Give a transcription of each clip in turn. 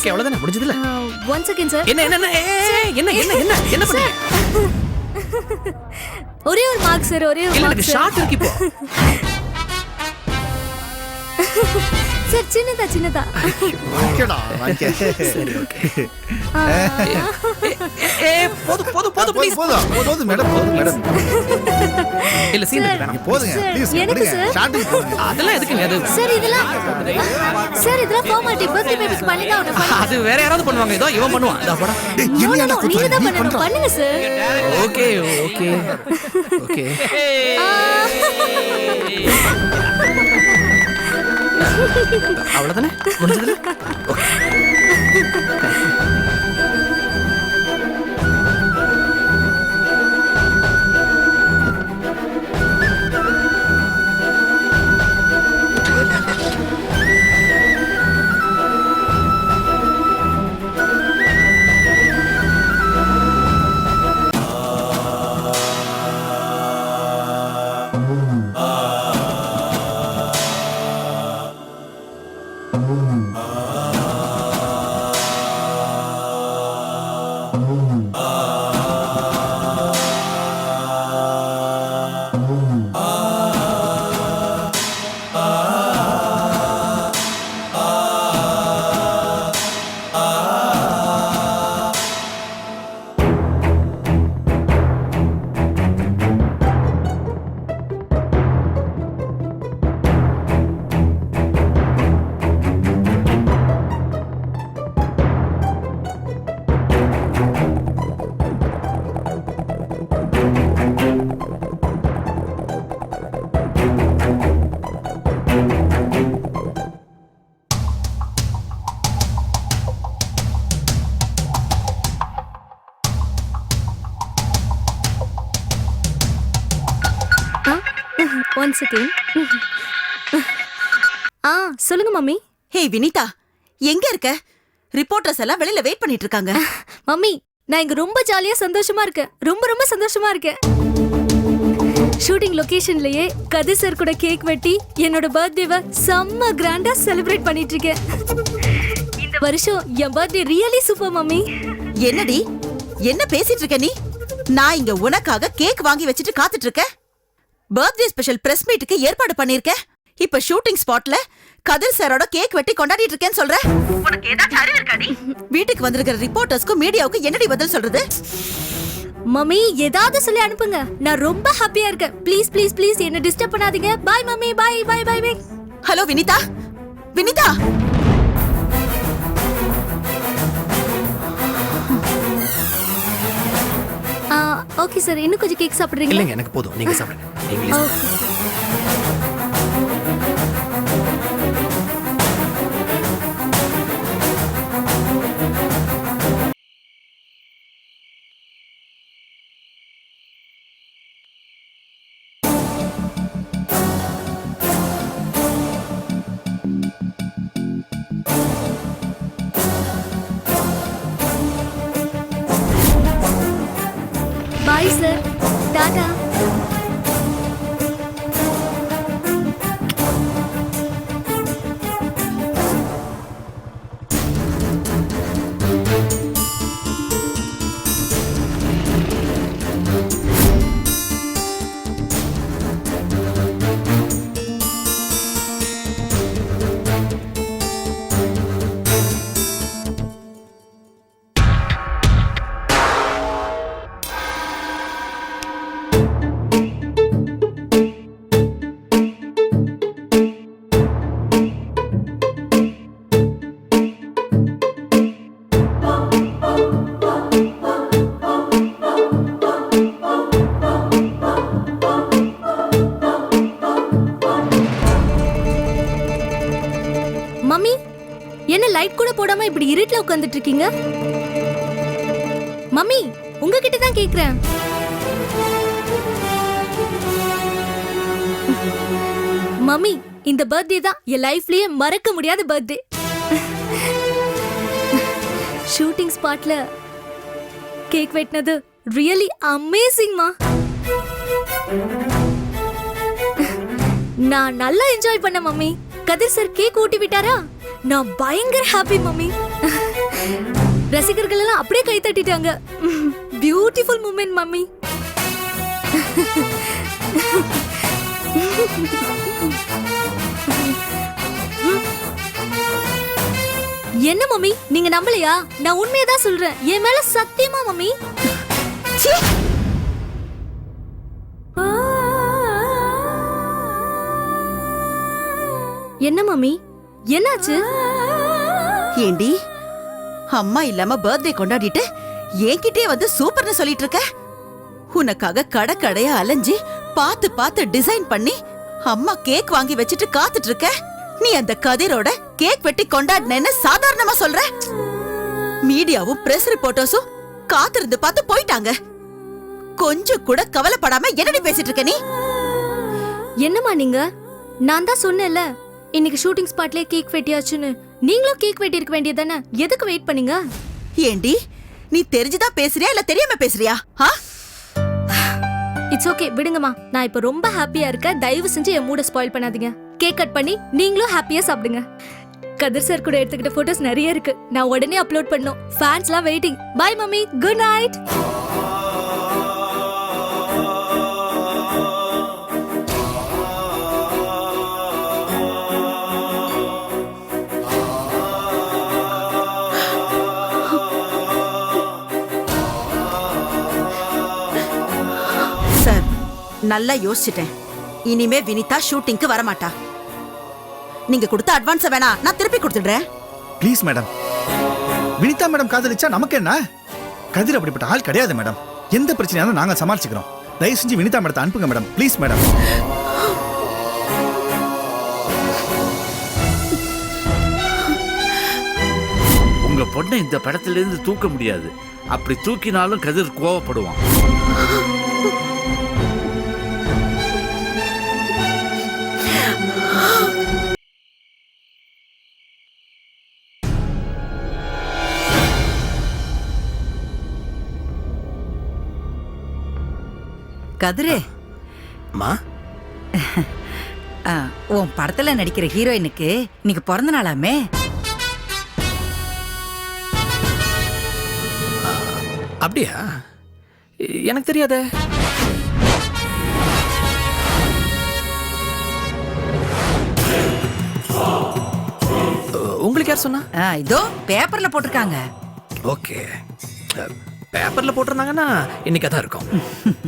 Okay அவ்வளவுதானே முடிஞ்சதுல. One second sir என்ன என்ன என்ன என்ன என்ன என்ன பண்ணுங்க? ஒரே ஒரு மார்க் சார் ஒரே ஒரு மார்க் ஷார்ட் இருக்கு இப்போ? சார் சின்னதா சின்னதா. வாங்கிக்கடா, வாங்கிக்க. சரி ஓகே. ஏ போதும் போதும் போதும் ப்ளீஸ் மேடம் மேடம். இல்ல சீன் போதுங்க எனக்கு. ஸ்டார்டிங் போடுங்க அதெல்லாம் எதுக்குங்க அது? சார் இதெல்லாம் சார் இதெல்லாம் ஃபார்மாலிட்டி பர்த்டே பேபிக்கு பண்ணி தான் அவனை பண்ணு அது வேற யாராவது பண்ணுவாங்க. ஏதோ இவன் பண்ணுவான். இதோ போடா. நீங்க? தான் பண்ணணும். பண்ணுங்க சார் ஓகே ஓகே. ஓகே. அவ்வளவுதானே முடிஞ்சதுல ஓகே ஒன் செகண்ட் ஆ சொல்லுங்க மம்மி. ஹே வினிதா எங்க இருக்க? ரிப்போர்ட்டர்ஸ் எல்லாம் வெளியில வெயிட் பண்ணிட்டு இருக்காங்க. மம்மி நான் இங்க ரொம்ப ஜாலியா சந்தோஷமா இருக்கேன். ரொம்ப ரொம்ப சந்தோஷமா இருக்கேன். ஷூட்டிங் லொகேஷன்லயே கதிர் சார் கூட கேக் வெட்டி என்னோட பர்த்டேவை செம்ம கிராண்டா செலிப்ரேட் பண்ணிட்டு இருக்கேன். இந்த வருஷம் என் பர்த்டே ரியலி சூப்பர் மம்மி. என்னடி? என்ன பேசிட்டு இருக்க நீ? நான் இங்க உனக்காக கேக் வாங்கி வச்சுட்டு காத்துட்டு இருக்கேன் பர்த்டே ஸ்பெஷல் பிரஸ் மீட்டுக்கு ஏற்பாடு பண்ணிருக்கேன் இப்ப ஷூட்டிங் ஸ்பாட்ல கதிர் சாரோட கேக் வெட்டி கொண்டாடிட்டு இருக்கேன்னு சொல்ற? உனக்கு ஏதாச்சும் அறிவு இருக்காடி வீட்டுக்கு வந்திருக்கிற ரிப்போர்ட்டர்ஸ்க்கும் மீடியாவுக்கும் என்னடி பதில் சொல்றது? மம்மி ஏதாவது சொல்லி அனுப்புங்க. நான் ரொம்ப ஹாப்பியா இருக்கேன். ப்ளீஸ் ப்ளீஸ் ப்ளீஸ் என்ன டிஸ்டர்ப் பண்ணாதீங்க. Bye mummy. Bye bye bye bye hello Vinitha? Vinitha? Sir இன்னும் கொஞ்சம் கேக் சாப்பிடுறீங்களா? இல்லைங்க எனக்கு போதும். நீங்க சாப்பிடுங்க. நீங்களே சாப்பிடுங்க. பாய் சார் டாடா இப்படி உட்கார்ந்துட்டு இருக்கீங்க மம்மி உங்ககிட்ட தான் கேக்குறேன். மம்மி இந்த பர்த்டே தான் என் லைஃப்லயே மறக்க முடியாத பர்த்டே ஷூட்டிங் ஸ்பாட்ல கேக் வெட்டினது ரியலி அமேசிங்மா நான் நல்லா என்ஜாய் பண்ண மம்மி. கதிர் சார் கேக் ஊட்டி விட்டாரா? நான் பயங்கர ஹாப்பி மம்மி. ரசிகர்கள் எல்லாம் அப்படியே கை தட்டிட்டாங்க. Beautiful moment mummy. என்ன மம்மி? நீங்க நம்பலையா? நான் உண்மையை தான் சொல்றேன். என் மேல சத்தியமா மம்மி? என்ன மம்மி? என்னாச்சு? ஏண்டி? அம்மா இல்லாம பர்த்டே கொண்டாடிட்டு என்கிட்டயே வந்து சூப்பர்னு சொல்லிட்டு இருக்க? உனக்காக கடை கடையா அலைஞ்சு பார்த்து பார்த்து டிசைன் பண்ணி அம்மா கேக் வாங்கி வச்சுட்டு காத்துட்டு இருக்க? நீ அந்த கதிரோட கேக் வெட்டி கொண்டாடினேன்னு சாதாரணமா சொல்ற? மீடியாவும் பிரஸ் ரிப்போர்ட்டர்ஸும் காத்திருந்து பார்த்து போயிட்டாங்க. கொஞ்சம் கூட கவலைப்படாம என்னடி பேசிட்டு இருக்க நீ? என்னம்மா நீங்க? நான் தான் சொன்னேன்ல இன்னைக்கு ஷூட்டிங் ஸ்பாட்லயே கேக் வெட்டியாச்சுன்னு. நீங்களும் கேக் வெட்டி இருக்க வேண்டியதானே எதுக்கு வெயிட் பண்ணீங்க? ஏண்டி நீ தெரிஞ்சுதான் பேசுறியா இல்ல தெரியாம பேசுறியா? ஆ? இட்ஸ் ஓகே விடுங்கம்மா. நான் இப்போ ரொம்ப ஹாப்பியா இருக்கேன். தயவு செஞ்சு என் மூட ஸ்பாயில் பண்ணாதீங்க. கேக் கட் பண்ணி நீங்களும் ஹாப்பியா சாப்பிடுங்க. கதிர் சார் கூட எடுத்துக்கிட்ட போட்டோஸ் நிறைய இருக்கு. நான் உடனே அப்லோட் பண்ணும் ஃபேன்ஸ்லாம் waiting bye mummy good night நல்லா யோசிச்சிட்டேன். இனிமே வினிதா ஷூட்டிங்க்கு வரமாட்டா. நீங்க கொடுத்த அட்வான்ஸ் வேணா நான் திருப்பி கொடுத்துடுறேன். ப்ளீஸ் மேடம் வினிதா மேடம் காதலிச்சா நமக்கு என்ன? கதிர் அப்படிப்பட்ட ஆள் கிடையாது மேடம் எந்த பிரச்சனையாலும் நாங்க சமாளிச்சுக்கிறோம். தயவு செஞ்சு வினிதா மேடத்தை அனுப்புங்க மேடம் ப்ளீஸ் மேடம் உங்க பொண்ணை இந்த படத்துல இருந்து தூக்க முடியாது. அப்படி தூக்கினாலும் கதிர் கோவப்படுவான். கதிரு. ஆ, உன் படத்துல நடிக்கிற ஹீரோயினுக்கு இன்னைக்கு பிறந்த நாளாமே. அப்படியா? எனக்கு தெரியாதே. உங்களுக்கு யார் சொன்னா? இதோ பேப்பர்ல போட்டிருக்காங்க. ஓகே. பேப்பர்ல போட்டிருந்தாங்கன்னா இன்னைக்கு தான் இருக்கும்.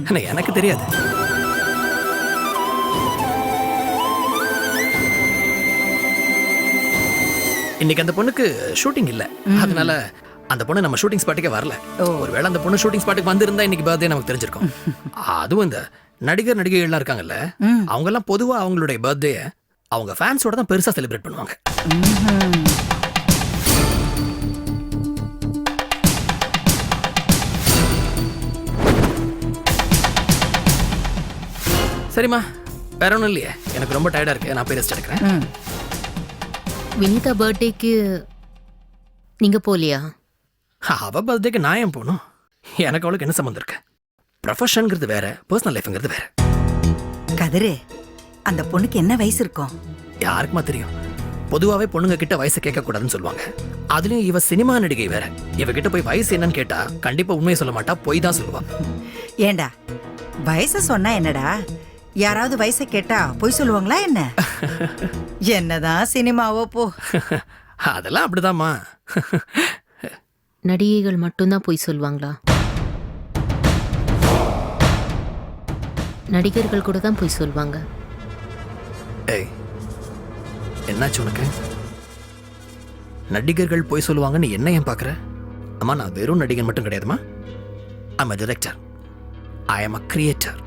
ஆனா எனக்கு தெரியாது. இன்னைக்கு அந்த பொண்ணுக்கு ஷூட்டிங் இல்ல. அதனால அந்த பொண்ணு நம்ம ஷூட்டிங் ஸ்பாட்டுக்கே வரல. ஒருவேளை அந்த பொண்ணு ஷூட்டிங் ஸ்பாட்டுக்கு வந்திருந்தா இன்னைக்கு பர்த்டே நமக்கு தெரிஞ்சிருக்கும். அதுவும் இந்த நடிகர் நடிகைகள்லாம் இருக்காங்கல்ல அவங்க எல்லாம் பொதுவா அவங்களுடைய பர்த்டே அவங்க ஃபேன்ஸோட தான் பெருசா செலிப்ரேட் பண்ணுவாங்க. சரிம்மா வேற ஒன்றும் இல்லையே. எனக்கு ரொம்ப டயர்டா இருக்கு. நான் போய் ரெஸ்ட் எடுக்கிறேன். ம். வினிதா பர்த்டேக்கு நீங்க போலியா அவ பர்த்டேக்கு நான் ஏன் போகணும்? எனக்கு அவளுக்கு என்ன சம்மந்தம் இருக்கு? ப்ரொஃபஷனுங்கிறது வேற பர்சனல் லைஃப்ங்கிறது வேற. கதிரு அந்த பொண்ணுக்கு என்ன வயசு இருக்கும்? யாருக்குமா தெரியும்? பொதுவாகவே பொண்ணுங்க கிட்ட வயசை கேட்கக்கூடாதுன்னு சொல்லுவாங்க. அதுலயும் இவ சினிமா நடிகை வேற. இவகிட்ட போய் வயசு என்னன்னு கேட்டா கண்டிப்பா உண்மையை சொல்ல மாட்டா பொய் தான் சொல்லுவா. ஏண்டா? வயசை சொன்னா என்னடா? யாராவது வயசை கேட்டா பொய் சொல்லுவாங்களா என்ன? என்னதான் சினிமாவோ போ. அதெல்லாம் அப்படிதாம்மா. நடிகைகள் மட்டும்தான் போய் சொல்லுவாங்களா? நடிகர்கள் கூட தான் போய் சொல்லுவாங்க. ஏய் என்னாச்சு உனக்கு? நடிகர்கள் போய் சொல்லுவாங்கன்னு என்ன ஏன் பார்க்குற அம்மா நான் வெறும் நடிகன் மட்டும் கிடையாதுமா I'm a director I am a creator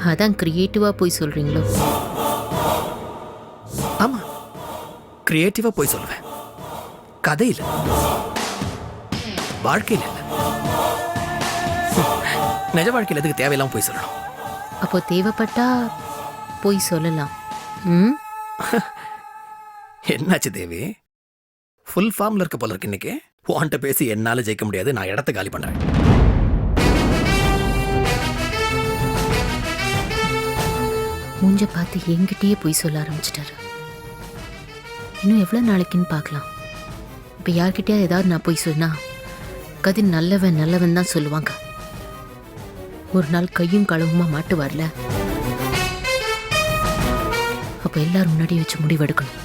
அதான் கிரியேட்டிவா போய் சொல்றீங்களோ? ஆமா. கிரியேட்டிவா போய் சொல்லுவேன். கதையில் வாழ்க்கையில் இல்லை. நிஜ வாழ்க்கையில் எதுக்கு தேவையில்லாம போய் சொல்லணும்? அப்போ தேவைப்பட்டா போய் சொல்லலாம். ம்? என்னாச்சு தேவி? ஃபுல் ஃபார்ம்ல இருக்க போல இருக்கு இன்னைக்கு. உன்கிட்ட பேசி என்னால ஜெயிக்க முடியாது. நான் இடத்த காலி பண்றேன். மூஞ்ச பார்த்து என்கிட்டயே போய் சொல்ல ஆரம்பிச்சிட்டாரு. இன்னும் எவ்வளோ நாளைக்குன்னு பார்க்கலாம். இப்போ யார்கிட்டயாவது ஏதாவது நான் போய் சொன்னா கதிர் நல்லவன் நல்லவன் தான் சொல்லுவாங்க. ஒரு நாள் கையும் களவுமா மாட்டுவார்ல? அப்போ எல்லாரும் முன்னாடி வச்சு முடிவெடுக்கணும்.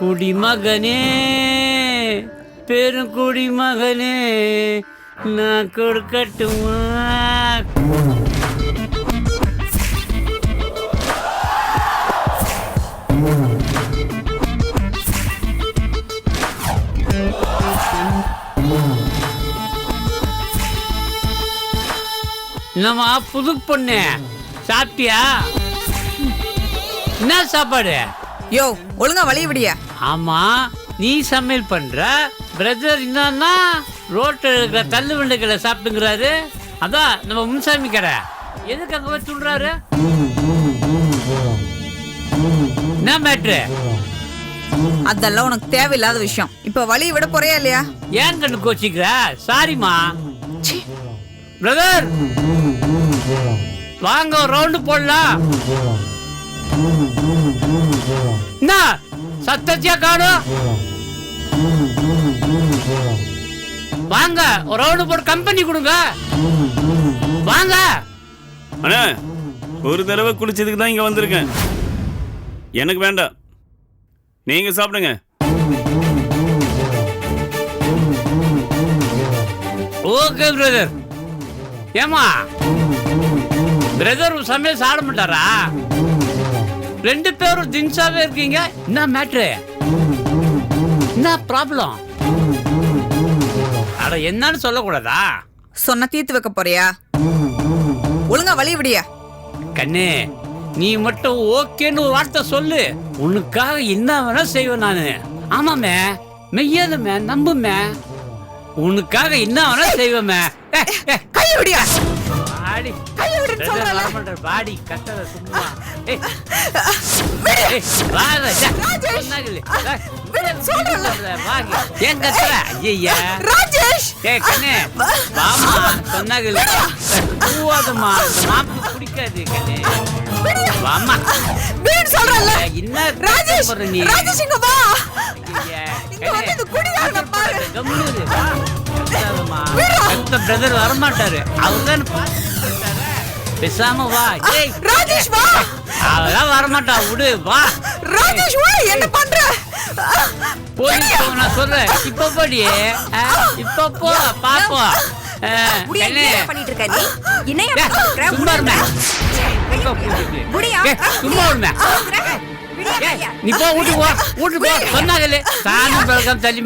குடிமகனே பெருங்குடிமகனே நான் கொடுக்கட்டுமா? நம்ம புது பொண்ணு. சாப்பிட்டியா? என்ன சாப்பாடு? யோ ஒழுங்கா வழிய விடியா. ஆமா நீ சமையல் பண்ற? பிரதர் என்னன்னா ரோட்டில் இருக்கிற தள்ளு வண்டுகளை சாப்பிட்டுங்கிறாரு. அதான் நம்ம முன்சாமி கடை. எதுக்கு அங்க போய் சொல்றாரு என்ன மேட்ரு அதெல்லாம் உனக்கு தேவையில்லாத விஷயம். இப்ப வழி விட போறியா இல்லையா? ஏன் கண்ணு கோச்சிக்கிற? சாரிம்மா பிரதர் வாங்க ஒரு ரவுண்டு போடலாம். என்ன? சத்தத்தியா காணும்? வாங்க ஒரு ரவுண்டு போட்டு கம்பெனி கொடுங்க. வாங்க. அண்ணா ஒரு தடவை குளிச்சதுக்கு தான் இங்க வந்திருக்கேன். எனக்கு வேண்டாம். நீங்க சாப்பிடுங்க. ஓகே பிரதர் ஏமா பிரதர் சமையல் சாப்பிட மாட்டாரா? ரெண்டு பேரும் தின்சாவே இருக்கீங்க. என்ன மேட்ரு என்ன ப்ராப்ளம் அட என்னன்னு சொல்லக்கூடாதா? சொன்ன தீர்த்து வைக்க போறியா? ஒழுங்கா வழி விடியா. கண்ணே நீ மட்டும் ஓகேன்னு ஒரு வார்த்தை சொல்லு. உனக்காக என்ன வேணா செய்வேன் நானு. ஆமாமே மெய்யாதமே நம்புமே. உனக்காக என்ன வேணா செய்வேமே. ஏ, ஏ, கை விடியா பாடி பாடி கட்டத சும்மா. ஏய். ஏய், ஜா. ராஜேஷ். சொன்னாங்களே. ஏய், விடு, சொல்றேன்ல. வாங்க. ஏன் கத்துற ஐயா ராஜேஷ். ஏய் கண்ணே. வாமா சொன்னாங்களே. பூவாதம்மா இந்த மாப்பு பிடிக்காது கண்ணே. வாமா வீடு சொல்றல என்ன ராஜேஷ் ராஜேஷ் இங்க வா. இங்க. வந்து குடிகாரனை பாரு. கம்முனு வா. கத்தாதம்மா. கத்த பிரதர் வரமாட்டாரு. அவர் தான் பேசாம வா. ஏய். ராஜேஷ் வா. அதெல்லாம் வரமாட்டா. விடு வா. ராஜேஷ் வா என்ன பண்ற? போலீஸ் போ, நான் சொல்றேன். இப்ப போடி. இப்ப போ பாப்போம் ஆ, கண்ணே. பண்ணிட்டு இருக்க நீ? என்னைய ஏய், சும்மா? ஏய், சும்மா இருமே. நீ போ வீட்டுக்கு போ வீட்டுக்கு போ. சொன்னாங்களே சாணம் பிறக்கம் தள்ளி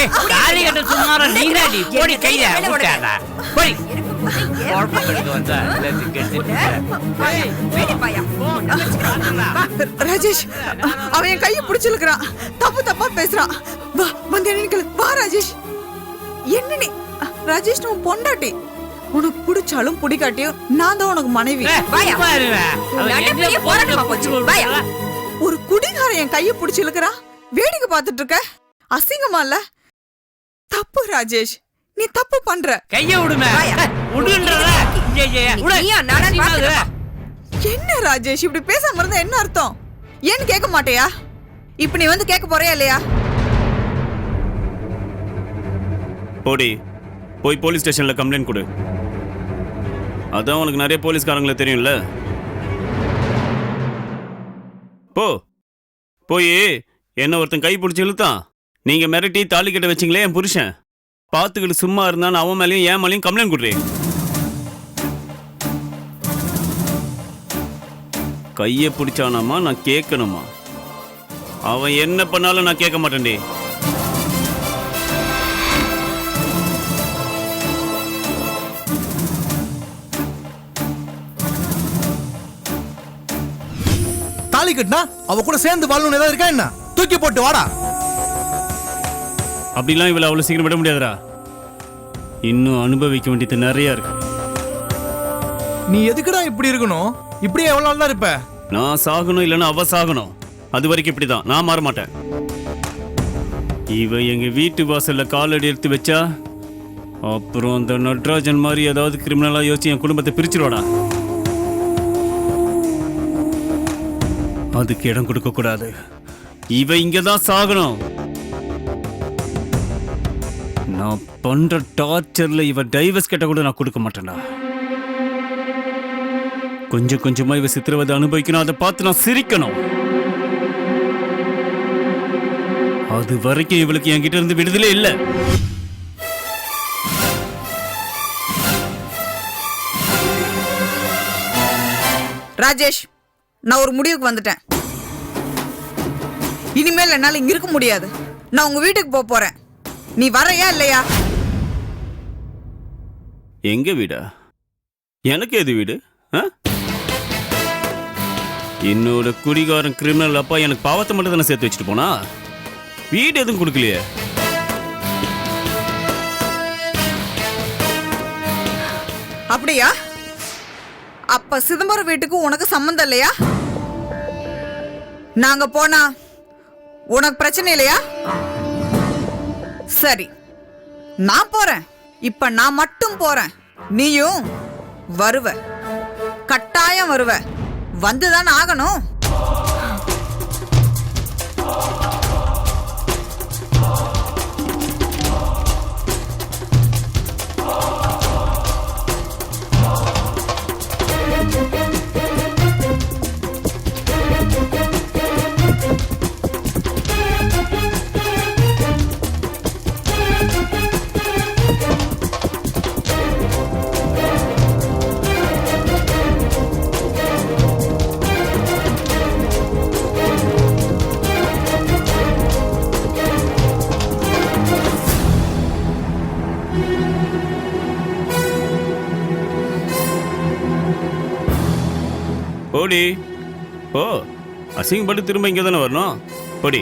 ஏய் தாலி கட்ட சும்மாரா நீதாடி போடி கையில விட்டாடா. போடி. குழப்பம் கெடுக்க வந்தா எல்லாத்தையும் கெடுத்துட்டு. ஏய், போ, வாங்கடா. ராஜேஷ். அவன் என் கையை பிடிச்சிருக்கிறான். தப்பு தப்பா பேசுறான். வா வந்து வா ராஜேஷ். என்ன ராஜேஷ் உன் பொண்டாட்டி. உனக்கு பிடிச்சாலும் பிடிக்காட்டியும் நான் தான் உனக்கு மனைவி. ஒரு குடிகாரன் என் கையை பிடிச்சி இழுக்கிறான் வேடிக்கை பார்த்துட்டு இருக்க அசிங்கமா இல்ல? தப்பு ராஜேஷ். நீ தப்பு பண்ற. கைய விடுமே விடுன்றத ஏய், ஏய், விடு. அசிங்கமா இருக்கு. என்ன ராஜேஷ்? இப்படி பேசாம இருந்தா என்ன அர்த்தம்? ஏன்னு கேட்க மாட்டியா? இப்ப நீ வந்து கேட்க போறியா இல்லையா? போடி. போய் போலீஸ் ஸ்டேஷன்ல கம்ப்ளைண்ட் கொடு. அதான் உனக்கு நிறைய போலீஸ்காரங்களை தெரியும்ல. போ. போய். என்ன ஒருத்தன் கை பிடிச்சி இழுத்தான். நீங்க மிரட்டி தாலி கட்ட வச்சிங்களே என் புருஷன். பார்த்துக்கிட்டு சும்மா இருந்தான்னு அவன் மேலேயும் என் மேலேயும் கம்ப்ளைண்ட் கொடுறேன் கையை பிடிச்சானாமா நான் கேட்கணுமா அவன் என்ன பண்ணாலும் நான் கேட்க மாட்டேன்டி. கட்டினா அவ கூட சேர்ந்து வாழணும்னு ஏதாவது இருக்கா என்ன? தூக்கி போட்டு வாடா. அப்படிலாம் இவளை அவ்வளோ சீக்கிரம் விட முடியாதுடா. இன்னும் அனுபவிக்க வேண்டியது நிறைய இருக்கு. நீ எதுக்குடா இப்படி இருக்கணும்? இப்படியே எவ்வளவு நாள் தான் இருப்ப? நான் சாகணும் இல்லைன்னா அவ சாகணும். அது வரைக்கும் இப்படிதான். நான் மாற மாட்டேன். இவ எங்க வீட்டு வாசல்ல காலடி எடுத்து வச்சா அப்புறம் அந்த நட்ராஜன் மாதிரி ஏதாவது கிரிமினலா யோசிச்சு என் குடும்பத்தை பிரிச்சிருவாடா. அதுக்கு இடம் கொடுக்க கூடாது. இவ இங்க தான் சாகணும். நான் பண்ற டார்ச்சர்ல இவ டைவர்ஸ் கேட்ட கூட நான் கொடுக்க மாட்டேன்டா. கொஞ்சம் கொஞ்சமா இவ சித்திரவதை அனுபவிக்கணும் அதை பார்த்து நான் சிரிக்கணும். அது வரைக்கும் இவளுக்கு என்கிட்ட இருந்து விடுதலை இல்லை. ராஜேஷ் நான் ஒரு முடிவுக்கு வந்துட்டேன். இனிமேல் என்னால இங்க இருக்க முடியாது. நான் உங்க வீட்டுக்கு போக போறேன். நீ வரையா இல்லையா? எங்க வீடா? எனக்கு எது வீடு? ஆ? என்னோட குடிகாரன் கிரிமினல் அப்பா எனக்கு பாவத்தை மட்டும் தானே சேர்த்து வச்சுட்டு போனா? வீடு எதுவும் கொடுக்கலையே. அப்படியா? அப்ப சிதம்பரம் வீட்டுக்கு உனக்கு சம்மந்தம் இல்லையா? நாங்க போனா உனக்கு பிரச்சனை இல்லையா? சரி நான் போறேன். இப்ப நான் மட்டும் போறேன். நீயும் வருவ. கட்டாயம் வருவ. வந்துதான் ஆகணும். போடி. ஓ அசிங்கப்பட்டு திரும்ப இங்கே தானே வரணும்? போடி.